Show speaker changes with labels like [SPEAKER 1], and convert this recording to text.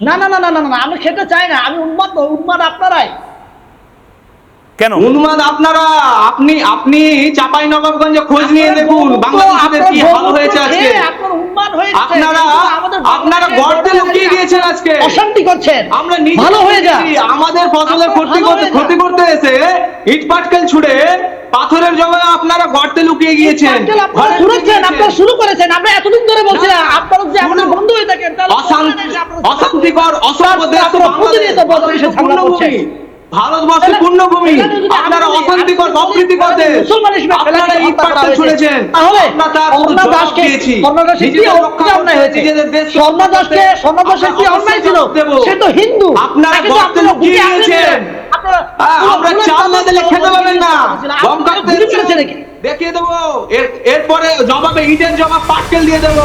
[SPEAKER 1] না না না না না না আমি খেতে চাই না আমি উন্মাদ উন্মাদ আপনারাই।
[SPEAKER 2] কেন?
[SPEAKER 3] উন্মাদ আপনারা আপনি আপনি চাপাই নবাবগঞ্জে খোঁজ নিয়ে দেখুন বাংলাদেশের কি হাল হয়েছে আজকে।
[SPEAKER 1] আপনার হয়ে
[SPEAKER 3] আপনারা আপনারা গর্তে লুকিয়ে গিয়েছেন আজকে।
[SPEAKER 1] অশান্তি করছেন।
[SPEAKER 3] আমরা নিজে
[SPEAKER 1] ভালো হয়ে যা
[SPEAKER 3] আমাদের ফসলের ক্ষতি করতে ক্ষতি করতে এসে ইট পাটকেল ছুড়ে পাথরের জবাবে আপনারা গর্তে লুকিয়ে গিয়েছেন।
[SPEAKER 1] শুনেছেন
[SPEAKER 3] লুকিয়ে
[SPEAKER 1] আপনারা শুরু করেছেন আমরা এতদিন ধরে বলছিলাম আপনারা যদি আমাদের
[SPEAKER 3] শুনুন।
[SPEAKER 1] বন্ধু হয়ে থাকেন তাহলে
[SPEAKER 3] অশান্তি
[SPEAKER 1] ঝামেলা করছেন।
[SPEAKER 3] পূর্ণভূমি। আপনারা অশান্তিকর
[SPEAKER 1] আমি
[SPEAKER 3] অপ্রীতিকর দেশ আপনারা আমরা
[SPEAKER 1] দাসকে
[SPEAKER 3] নিজেদের দেশ
[SPEAKER 1] স্বর্ণা দাসকে স্বর্ণা দাসের কি অন্যায় ছিল। সে তো হিন্দু।
[SPEAKER 3] আপনারা গর্তে লুকিয়ে আমরা চাল না দিলে খেতে পাবেন না? দেখিয়ে দেবো। এরপরে জবাবে ইটের জবাব পাটকেল দিয়ে দেবো।